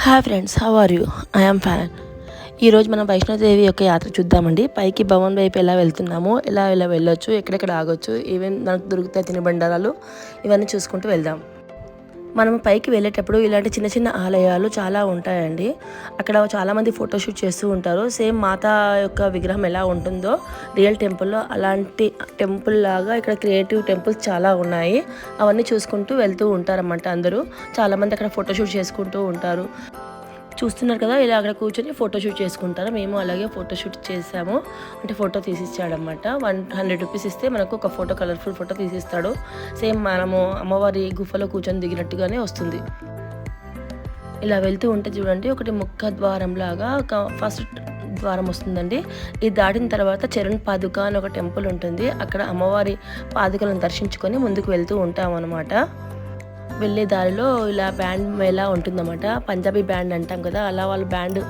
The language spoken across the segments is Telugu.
Hi friends how are you I'm fan ఈరోజు మనం వైష్ణోదేవి యొక్క యాత్ర చూద్దామండి. పైకి భవన్ వైపు ఎలా వెళ్తున్నాము ఎలా ఎలా వెళ్ళొచ్చు ఎక్కడెక్కడ ఆగొచ్చు ఈవెన్ మనకు దొరుకుతాయి తినబండారాలు ఇవన్నీ చూసుకుంటూ వెళ్దాం. మనం పైకి వెళ్ళేటప్పుడు ఇలాంటి చిన్న చిన్న ఆలయాలు చాలా ఉంటాయండి. అక్కడ చాలామంది ఫోటోషూట్ చేస్తూ ఉంటారు. సేమ్ మాత యొక్క విగ్రహం ఎలా ఉంటుందో రియల్ టెంపుల్లో అలాంటి టెంపుల్ లాగా ఇక్కడ క్రియేటివ్ టెంపుల్స్ చాలా ఉన్నాయి. అవన్నీ చూసుకుంటూ వెళ్తూ ఉంటారన్నమాట అందరూ. చాలామంది అక్కడ ఫోటోషూట్ చేసుకుంటూ ఉంటారు. చూస్తున్నారు కదా ఇలా అక్కడ కూర్చొని ఫోటోషూట్ చేసుకుంటారు. మేము అలాగే ఫోటోషూట్ చేసాము. అంటే ఫోటో తీసిచ్చాడనమాట వన్ హండ్రెడ్ రూపీస్ ఇస్తే మనకు ఒక ఫోటో కలర్ఫుల్ ఫోటో తీసిస్తాడు. సేమ్ మనము అమ్మవారి గుఫలో కూర్చొని దిగినట్టుగానే వస్తుంది. ఇలా వెళ్తూ ఉంటే చూడండి ఒకటి ముక్క ద్వారం లాగా ఒక ఫస్ట్ ద్వారం వస్తుందండి. ఇది దాటిన తర్వాత చరణ్ పాదుక అని ఒక టెంపుల్ ఉంటుంది. అక్కడ అమ్మవారి పాదుకలను దర్శించుకొని ముందుకు వెళ్తూ ఉంటాం అనమాట వెళ్ళే దారిలో ఇలా బ్యాండ్ మేళా ఉంటుందన్నమాట. పంజాబీ బ్యాండ్ అంటాం కదా అలా వాళ్ళు బ్యాండ్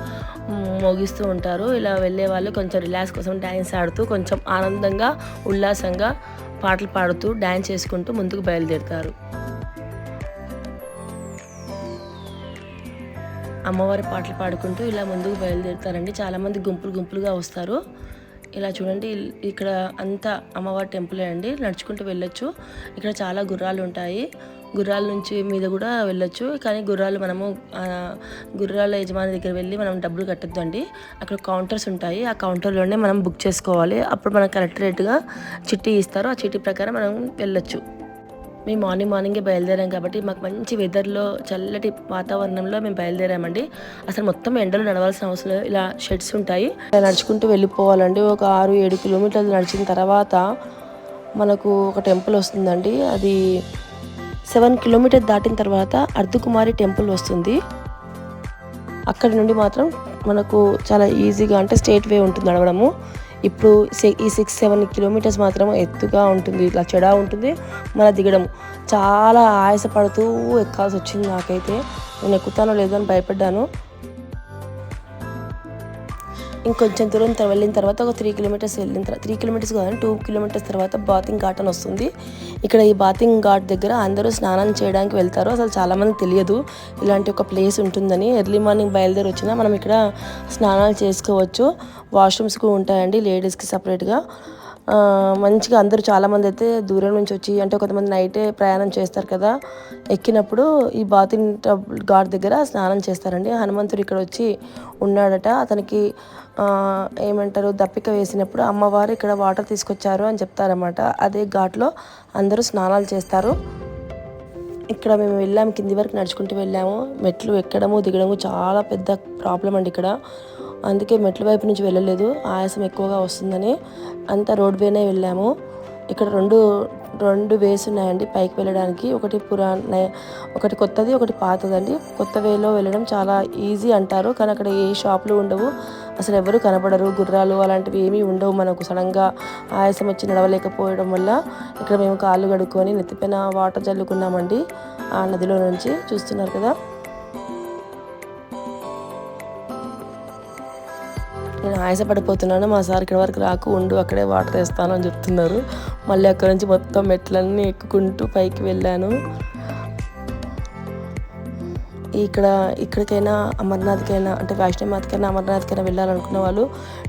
మోగిస్తూ ఉంటారు. ఇలా వెళ్ళే వాళ్ళు కొంచెం రిలాక్స్ కోసం డ్యాన్స్ ఆడుతూ కొంచెం ఆనందంగా ఉల్లాసంగా పాటలు పాడుతూ డ్యాన్స్ చేసుకుంటూ ముందుకు బయలుదేరుతారు. అమ్మవారి పాటలు పాడుకుంటూ ఇలా ముందుకు బయలుదేరుతారండి. చాలామంది గుంపులు గుంపులుగా వస్తారు. ఇలా చూడండి ఇక్కడ అంతా అమ్మవారి టెంపులే అండి. నడుచుకుంటూ వెళ్ళొచ్చు. ఇక్కడ చాలా గుర్రాలు ఉంటాయి. గుర్రాల నుంచి మీద కూడా వెళ్ళొచ్చు. కానీ గుర్రాలు మనము గుర్రాల యజమాని దగ్గర వెళ్ళి మనం డబ్బులు కట్టద్దండి. అక్కడ కౌంటర్స్ ఉంటాయి. ఆ కౌంటర్లోనే మనం బుక్ చేసుకోవాలి. అప్పుడు మనకు కరెక్ట్ రేటుగా చిట్టి ఇస్తారు. ఆ చిట్టి ప్రకారం మనం వెళ్ళొచ్చు. మేము మార్నింగ్ మార్నింగే బయలుదేరాం కాబట్టి మాకు మంచి వెదర్లో చల్లటి వాతావరణంలో మేము బయలుదేరామండి. అసలు మొత్తం ఎండలు నడవాల్సిన అవసరం ఇలా షెడ్స్ ఉంటాయి. ఇలా నడుచుకుంటూ వెళ్ళిపోవాలండి. ఒక ఆరు ఏడు కిలోమీటర్లు నడిచిన తర్వాత మనకు ఒక టెంపుల్ వస్తుందండి. అది సెవెన్ కిలోమీటర్ దాటిన తర్వాత అర్ధకుమారి టెంపుల్ వస్తుంది. అక్కడి నుండి మాత్రం మనకు చాలా ఈజీగా అంటే స్టేట్ వే ఉంటుంది నడవడము. ఇప్పుడు ఈ సిక్స్ సెవెన్ కిలోమీటర్స్ మాత్రం ఎత్తుగా ఉంటుంది. ఇట్లా చెడా ఉంటుంది. మన దిగడం చాలా ఆయాసపడుతూ ఎక్కాల్సి వచ్చింది నాకైతే. నేను ఎక్కుతానో లేదో అని భయపడ్డాను. ఇంకొంచెం దూరం వెళ్ళిన తర్వాత ఒక త్రీ కిలోమీటర్స్ వెళ్ళిన తర్వాత త్రీ కిలోమీటర్స్ కాదని టూ కిలోమీటర్స్ తర్వాత బాతింగ్ ఘాట్ అని వస్తుంది. ఇక్కడ ఈ బాతింగ్ ఘాట్ దగ్గర అందరూ స్నానం చేయడానికి వెళ్తారు. అసలు చాలామంది తెలియదు ఇలాంటి ఒక ప్లేస్ ఉంటుందని. ఎర్లీ మార్నింగ్ బయలుదేరి వచ్చినా మనం ఇక్కడ స్నానాలు చేసుకోవచ్చు. వాష్రూమ్స్ కూడా ఉంటాయండి లేడీస్కి సపరేట్గా మంచిగా అందరూ చాలామంది అయితే దూరం నుంచి వచ్చి అంటే కొంతమంది నైటే ప్రయాణం చేస్తారు కదా ఎక్కినప్పుడు ఈ బాతిన్ ఘాట్ దగ్గర స్నానం చేస్తారండి. హనుమంతుడు ఇక్కడ వచ్చి ఉన్నాడట. అతనికి ఏమంటారు దప్పిక వేసినప్పుడు అమ్మవారు ఇక్కడ వాటర్ తీసుకొచ్చారు అని చెప్తారన్నమాట. అదే ఘాట్లో అందరూ స్నానాలు చేస్తారు. ఇక్కడ మేము వెళ్ళాము కింది వరకు నడుచుకుంటూ వెళ్ళాము. మెట్లు ఎక్కడము దిగడము చాలా పెద్ద ప్రాబ్లం అండి ఇక్కడ. అందుకే మెట్ల వైపు నుంచి వెళ్ళలేదు. ఆయాసం ఎక్కువగా వస్తుందని అంతా రోడ్ వేనే వెళ్ళాము. ఇక్కడ రెండు రెండు వేస్ ఉన్నాయండి పైకి వెళ్ళడానికి. ఒకటి పురాణ ఒకటి కొత్తది ఒకటి పాతదండి. కొత్త వేలో వెళ్ళడం చాలా ఈజీ అంటారు కానీ అక్కడ ఏ షాపులు ఉండవు. అసలు ఎవరు కనబడరు. గుర్రాలు అలాంటివి ఏమీ ఉండవు మనకు. సడన్గా ఆయాసం వచ్చి నడవలేకపోవడం వల్ల ఇక్కడ మేము కాళ్ళు కడుక్కొని నెత్తిపైన వాటర్ చల్లుకున్నామండి. ఆ నదిలో నుంచి చూస్తున్నారు కదా. నేను ఆయాసపడిపోతున్నాను. మా సార్ ఇక్కడ వరకు రాకు ఉండు అక్కడే వాటర్ వేస్తాను అని చెప్తున్నారు. మళ్ళీ అక్కడ నుంచి మొత్తం మెట్లన్నీ ఎక్కుకుంటూ పైకి వెళ్ళాను. ఇక్కడ ఇక్కడికైనా అమర్నాథ్కైనా అంటే వైష్ణవమాతకైనా అమర్నాథ్కైనా వెళ్ళాలనుకున్న వాళ్ళు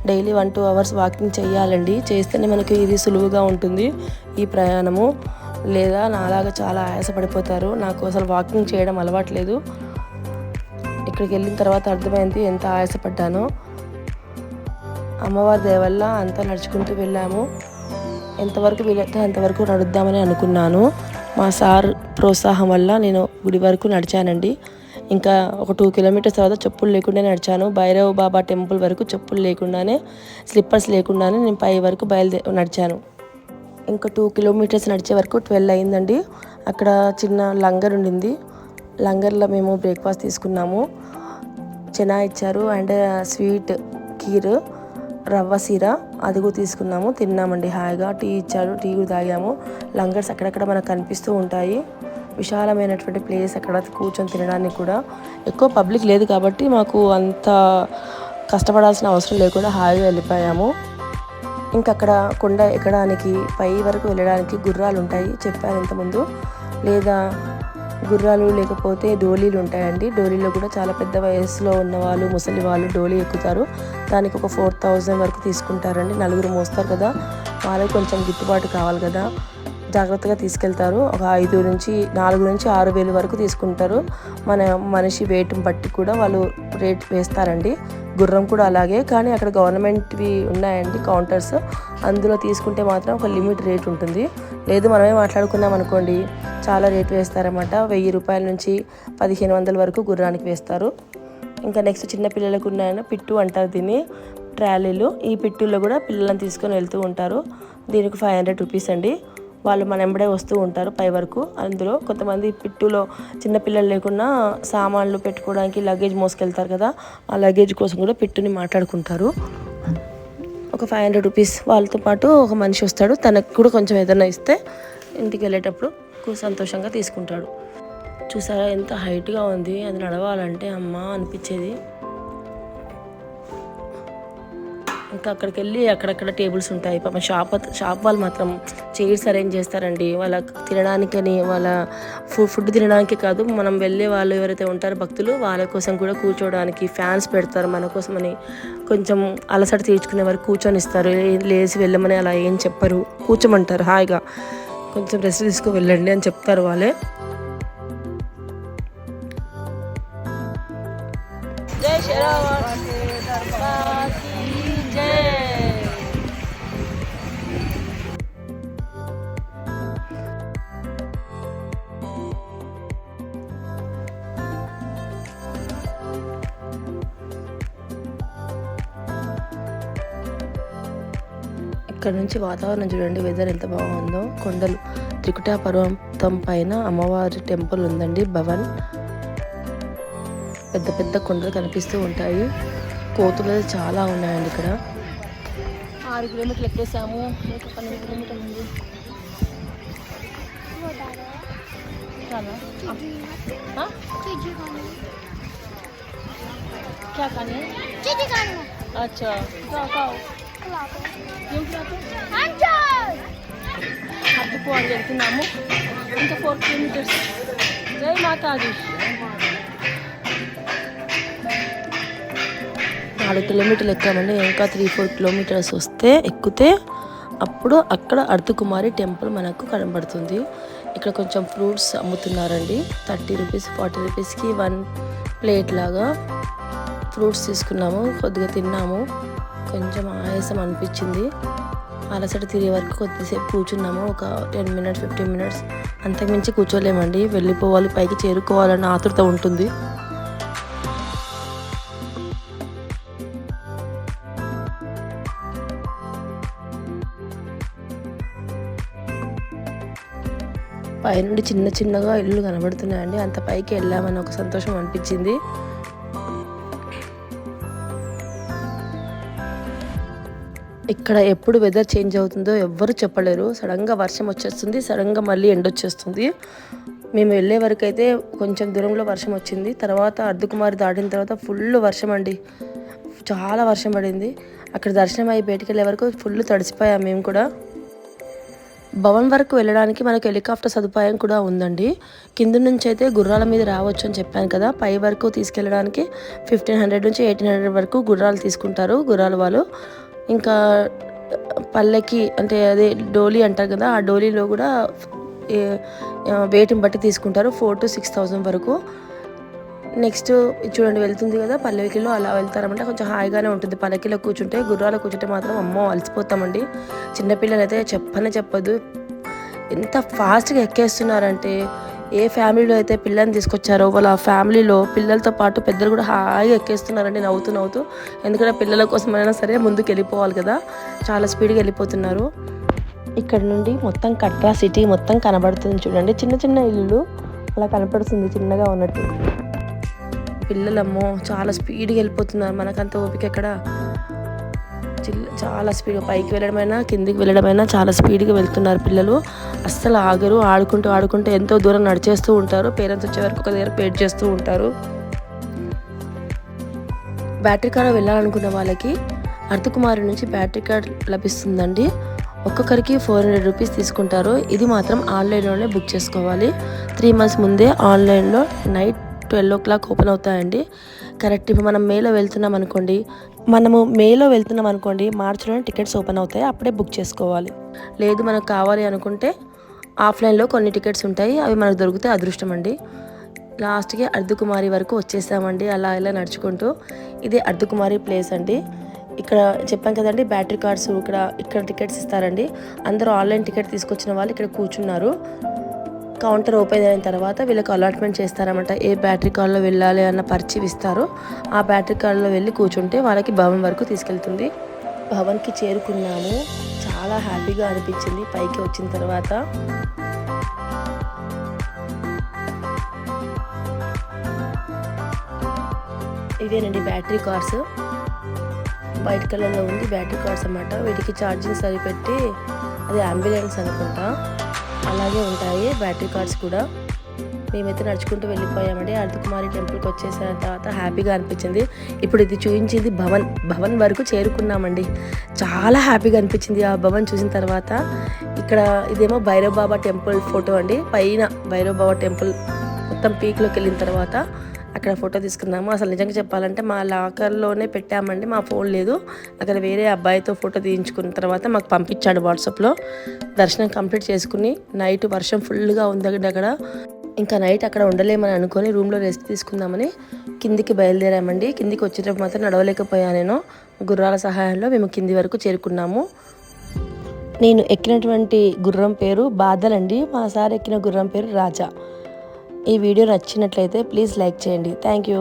daily one two hours walking చేయాలండి. చేస్తేనే మనకి ఇది సులువుగా ఉంటుంది ఈ ప్రయాణము. లేదా నాలాగా చాలా ఆయాసపడిపోతారు. నాకు అసలు వాకింగ్ చేయడం అలవాట్లేదు ఇక్కడికి వెళ్ళిన తర్వాత అర్థమైంది ఎంత ఆయాసపడ్డానో. అమ్మవారి దయ అంతా నడుచుకుంటూ వెళ్ళాము. ఎంతవరకు వీలైతే అంతవరకు నడుద్దామని అనుకున్నాను. మా సార్ ప్రోత్సాహం వల్ల నేను గుడి వరకు నడిచానండి. ఇంకా ఒక టూ కిలోమీటర్స్ తర్వాత చెప్పులు లేకుండా నడిచాను. భైరవ్ బాబా టెంపుల్ వరకు చెప్పులు లేకుండానే స్లిప్పర్స్ లేకుండానే నేను పై వరకు బయలుదే నడిచాను. ఇంకా టూ కిలోమీటర్స్ నడిచే వరకు ట్వెల్వ్ అయిందండి. అక్కడ చిన్న లంగర్ ఉండింది. లంగర్లో మేము బ్రేక్ఫాస్ట్ తీసుకున్నాము. చెనా ఇచ్చారు. అండ్ స్వీట్ కీర్ రవ్వ సీర అది కూడా తీసుకున్నాము తిన్నామండి హాయిగా. టీ ఇచ్చాడు టీ కూడా తాగాము. లంగర్స్ అక్కడక్కడ మనకు కనిపిస్తూ ఉంటాయి. విశాలమైనటువంటి ప్లేస్ అక్కడ కూర్చొని తినడానికి కూడా. ఎక్కువ పబ్లిక్ లేదు కాబట్టి మాకు అంత కష్టపడాల్సిన అవసరం లేకుండా హాయిగా వెళ్ళిపోయాము. ఇంకా అక్కడ కొండ ఎక్కడానికి పై వరకు వెళ్ళడానికి గుర్రాలు ఉంటాయి చెప్పాను ఇంతకుముందు. లేదా గుర్రాలు లేకపోతే డోలీలు ఉంటాయండి. డోలీలో కూడా చాలా పెద్ద వయసులో ఉన్న వాళ్ళు ముసలి వాళ్ళు డోలీ ఎక్కుతారు. దానికి ఒక ఫోర్ థౌజండ్ వరకు తీసుకుంటారండి. నలుగురు మోస్తారు కదా. వాళ్ళకి కొంచెం గిట్టుబాటు కావాలి కదా. జాగ్రత్తగా తీసుకెళ్తారు. ఒక ఐదు నుంచి నాలుగు నుంచి ఆరు వేలు వరకు తీసుకుంటారు. మన మనిషి వెయిట్ని బట్టి కూడా వాళ్ళు రేట్ వేస్తారండి. గుర్రం కూడా అలాగే కానీ అక్కడ గవర్నమెంట్వి ఉన్నాయండి కౌంటర్స్. అందులో తీసుకుంటే మాత్రం ఒక లిమిట్ రేట్ ఉంటుంది. లేదు మనమే మాట్లాడుకున్నాం అనుకోండి చాలా రేట్ వేస్తారన్నమాట. వెయ్యి రూపాయల నుంచి పదిహేను వందల వరకు గుర్రానికి వేస్తారు. ఇంకా నెక్స్ట్ చిన్నపిల్లలకు ఉన్నాయన్న పిట్టు అంటారు దీన్ని ట్రాలీలు. ఈ పిట్టుల్లో కూడా పిల్లలను తీసుకొని వెళ్తూ ఉంటారు. దీనికి ఫైవ్ హండ్రెడ్ రూపీస్ అండి. వాళ్ళు మన ఎంబడే వస్తూ ఉంటారు పై వరకు. అందులో కొంతమంది పిట్టులో చిన్నపిల్లలు లేకుండా సామాన్లు పెట్టుకోవడానికి లగేజ్ మోసుకెళ్తారు కదా ఆ లగేజ్ కోసం కూడా పిట్టుని మాట్లాడుకుంటారు. ఒక ఫైవ్ హండ్రెడ్ రూపీస్ వాళ్ళతో పాటు ఒక మనిషి వస్తాడు. తనకు కూడా కొంచెం ఏదైనా ఇస్తే ఇంటికి వెళ్ళేటప్పుడు సంతోషంగా తీసుకుంటాడు. చూసారా ఎంత హైట్గా ఉంది. అది నడవాలంటే అమ్మ అనిపించేది. ఇంకా అక్కడికి వెళ్ళి అక్కడక్కడ టేబుల్స్ ఉంటాయి. పాపం షాప్ షాప్ వాళ్ళు మాత్రం చైర్స్ అరేంజ్ చేస్తారండి. వాళ్ళ తినడానికని వాళ్ళ ఫుడ్ ఫుడ్ తినడానికి కాదు మనం వెళ్ళే వాళ్ళు ఎవరైతే ఉంటారో భక్తులు వాళ్ళ కోసం కూడా కూర్చోవడానికి ఫ్యాన్స్ పెడతారు మన కోసమని. కొంచెం అలసట తీర్చుకునే వారు కూర్చొని ఇస్తారు. లేచి వెళ్ళమని అలా ఏం చెప్పరు. కూర్చోమంటారు హాయిగా. కొంచెం రెస్ట్ తీసుకు వెళ్ళండి అని చెప్తారు వాళ్ళే. జై శ్రీరామ్. ఇక్కడ నుంచి వాతావరణం చూడండి వెదర్ ఎంత బాగుందో కొండలు త్రికుటా పర్వతం పైన అమ్మవారి టెంపుల్ ఉందండి భవన్ పెద్ద పెద్ద కొండలు కనిపిస్తూ ఉంటాయి కోతులు అయితే చాలా ఉన్నాయండి ఇక్కడ ఆరు కిలోమీటర్లు ఎక్కేసాము ఇంకా పన్నెండు కిలోమీటర్లు ఉంది చాలా हाँ? क्या खाने अच्छा जाओ खाओ ఏం క్లాత్ వరకు అని వెళ్తున్నాము ఇంకా ఫోర్ కిలోమీటర్స్ జై మాతాది నాలుగు కిలోమీటర్లు ఎక్కామండి ఇంకా త్రీ ఫోర్ కిలోమీటర్స్ వస్తే ఎక్కితే అప్పుడు అక్కడ అర్ధకుమారి టెంపుల్ మనకు కనబడుతుంది. ఇక్కడ కొంచెం ఫ్రూట్స్ అమ్ముతున్నారండి. థర్టీ రూపీస్ ఫార్టీ రూపీస్కి వన్ ప్లేట్ లాగా ఫ్రూట్స్ తీసుకున్నాము. కొద్దిగా తిన్నాము. కొంచెం ఆయాసం అనిపించింది. అలసట తిరిగే వరకు కొద్దిసేపు కూర్చున్నాము. ఒక టెన్ మినిట్స్ ఫిఫ్టీన్ మినిట్స్ అంతకుమించి కూర్చోలేమండి. వెళ్ళిపోవాలి పైకి చేరుకోవాలన్న ఆతృత ఉంటుంది. పైనుండి చిన్న చిన్నగా ఇల్లు కనబడుతున్నాయండి. అంత పైకి వెళ్ళామని ఒక సంతోషం అనిపించింది. ఇక్కడ ఎప్పుడు వెదర్ చేంజ్ అవుతుందో ఎవ్వరు చెప్పలేరు. సడన్గా వర్షం వచ్చేస్తుంది సడన్గా మళ్ళీ ఎండ్ వచ్చేస్తుంది. మేము వెళ్ళే వరకు అయితే కొంచెం దూరంలో వర్షం వచ్చింది. తర్వాత అర్ధకుమారి దాటిన తర్వాత ఫుల్ వర్షం అండి. చాలా వర్షం పడింది. అక్కడ దర్శనం అయ్యి బయటికి వెళ్ళే వరకు ఫుల్ తడిసిపోయాం మేము కూడా. భవన్ వరకు వెళ్ళడానికి మనకు హెలికాప్టర్ సదుపాయం కూడా ఉందండి. కింద నుంచి అయితే గుర్రాల మీద రావచ్చు అని చెప్పాను కదా. పై వరకు తీసుకెళ్ళడానికి ఫిఫ్టీన్ హండ్రెడ్ నుంచి ఎయిటీన్ హండ్రెడ్ వరకు గుర్రాలు తీసుకుంటారు గుర్రాల వాళ్ళు. ఇంకా పల్లకి అంటే అదే డోలీ అంటారు కదా ఆ డోలీలో కూడా వెయిట్ని బట్టి తీసుకుంటారు ఫోర్ టు సిక్స్ థౌజండ్ వరకు. నెక్స్ట్ చూడండి వెళ్తుంది కదా పల్లకిలో అలా వెళ్తారమంటే కొంచెం హాయిగానే ఉంటుంది. పల్లకిలో కూర్చుంటే గుర్రాలు కూర్చుంటే మాత్రం అమ్మో అలసిపోతామండి. చిన్నపిల్లలు అయితే చెప్పనే చెప్పదు. ఎంత ఫాస్ట్గా ఎక్కేస్తున్నారంటే ఏ ఫ్యామిలీలో అయితే పిల్లల్ని తీసుకొచ్చారో వాళ్ళ ఫ్యామిలీలో పిల్లలతో పాటు పెద్దలు కూడా హాయిగా ఎక్కేస్తున్నారండి నవ్వుతూ నవ్వుతూ. ఎందుకంటే పిల్లల కోసమైనా సరే ముందుకు వెళ్ళిపోవాలి కదా. చాలా స్పీడ్గా వెళ్ళిపోతున్నారు. ఇక్కడ నుండి మొత్తం కట్రా సిటీ మొత్తం కనబడుతుంది చూడండి. చిన్న చిన్న ఇల్లు అలా కనపడుతుంది చిన్నగా ఉన్నట్టు. పిల్లలమ్మో చాలా స్పీడ్గా వెళ్ళిపోతున్నారు. మనకంత ఓపిక ఎక్కడ? చిల్- చాలా స్పీడ్గా పైకి వెళ్ళడమైనా కిందికి వెళ్ళడమైనా చాలా స్పీడ్గా వెళ్తున్నారు పిల్లలు. అస్సలు ఆగరు ఆడుకుంటూ ఆడుకుంటూ ఎంతో దూరం నడిచేస్తూ ఉంటారు. పేరెంట్స్ వచ్చే వరకు ఒక దగ్గర వెయిట్ చేస్తూ ఉంటారు. బ్యాటరీ కార్ వెళ్ళాలనుకున్న వాళ్ళకి అర్ధకుమారి నుంచి బ్యాటరీ కార్డ్ లభిస్తుందండి. ఒక్కొక్కరికి ఫోర్ హండ్రెడ్ రూపీస్ తీసుకుంటారు. ఇది మాత్రం ఆన్లైన్లోనే బుక్ చేసుకోవాలి. త్రీ మంత్స్ ముందే ఆన్లైన్లో night twelve o'clock open అవుతాయండి. కరెక్ట్ ఇప్పుడు మనం మేలో వెళ్తున్నాం అనుకోండి. మనము మేలో వెళ్తున్నాం అనుకోండి మార్చిలోనే టికెట్స్ ఓపెన్ అవుతాయి. అప్పుడే బుక్ చేసుకోవాలి. లేదు మనకు కావాలి అనుకుంటే ఆఫ్లైన్లో కొన్ని టికెట్స్ ఉంటాయి. అవి మనకు దొరికితే అదృష్టం అండి. లాస్ట్కి అర్ధకుమారి వరకు వచ్చేసామండి. అలా ఇలా నడుచుకుంటూ. ఇది అర్ధకుమారి ప్లేస్ అండి. ఇక్కడ చెప్పాను కదండి బ్యాటరీ కార్డ్స్ ఇక్కడ ఇక్కడ టికెట్స్ ఇస్తారండి. అందరూ ఆన్లైన్ టికెట్ తీసుకొచ్చిన వాళ్ళు ఇక్కడ కూర్చున్నారు. కౌంటర్ ఓపెన్ అయిన తర్వాత వీళ్ళకి అలాట్మెంట్ చేస్తారన్నమాట. ఏ బ్యాటరీ కార్లో వెళ్ళాలి అన్న పరిచయం ఇస్తారో ఆ బ్యాటరీ కార్లో వెళ్ళి కూర్చుంటే వాళ్ళకి భవన్ వరకు తీసుకెళ్తుంది. భవన్కి చేరుకున్నాము. చాలా హ్యాపీగా అనిపించింది పైకి వచ్చిన తర్వాత. ఇవేనండి బ్యాటరీ కార్స్. వైట్ కలర్లో ఉంది బ్యాటరీ కార్స్ అన్నమాట. వీటికి ఛార్జింగ్ సరిపెట్టి అది అంబులెన్స్ అనుకుంటా. అలాగే ఉంటాయి బ్యాటరీ కార్స్ కూడా. మేమైతే నడుచుకుంటూ వెళ్ళిపోయామండి. అర్ధకుమారి టెంపుల్కి వచ్చేసిన తర్వాత హ్యాపీగా అనిపించింది. ఇప్పుడు ఇది చూపించింది భవన్ భవన్ వరకు చేరుకున్నామండి. చాలా హ్యాపీగా అనిపించింది ఆ భవన్ చూసిన తర్వాత. ఇక్కడ ఇదేమో భైరవ్ బాబా టెంపుల్ ఫోటో అండి. పైన భైరవ్ బాబా టెంపుల్ మొత్తం పీక్లోకి వెళ్ళిన తర్వాత అక్కడ ఫోటో తీసుకున్నాము అసలు నిజంగా చెప్పాలంటే మా లాకర్లోనే పెట్టామండి మా ఫోన్ లేదు. అక్కడ వేరే అబ్బాయితో ఫోటో తీయించుకున్న తర్వాత మాకు పంపించాడు వాట్సాప్లో. దర్శనం కంప్లీట్ చేసుకుని నైట్ వర్షం ఫుల్గా ఉందండి అక్కడ. ఇంకా నైట్ అక్కడ ఉండలేమని అనుకొని రూమ్లో రెస్ట్ తీసుకుందామని కిందికి బయలుదేరామండి. కిందికి వచ్చేటప్పుడు మాత్రం నడవలేకపోయా నేను. గుర్రాల సహాయంలో మేము కింది వరకు చేరుకున్నాము. నేను ఎక్కినటువంటి గుర్రం పేరు బాదలండి మా సార్ ఎక్కిన గుర్రం పేరు రాజా. ఈ వీడియో నచ్చినట్లయితే ప్లీజ్ లైక్ చేయండి. Thank you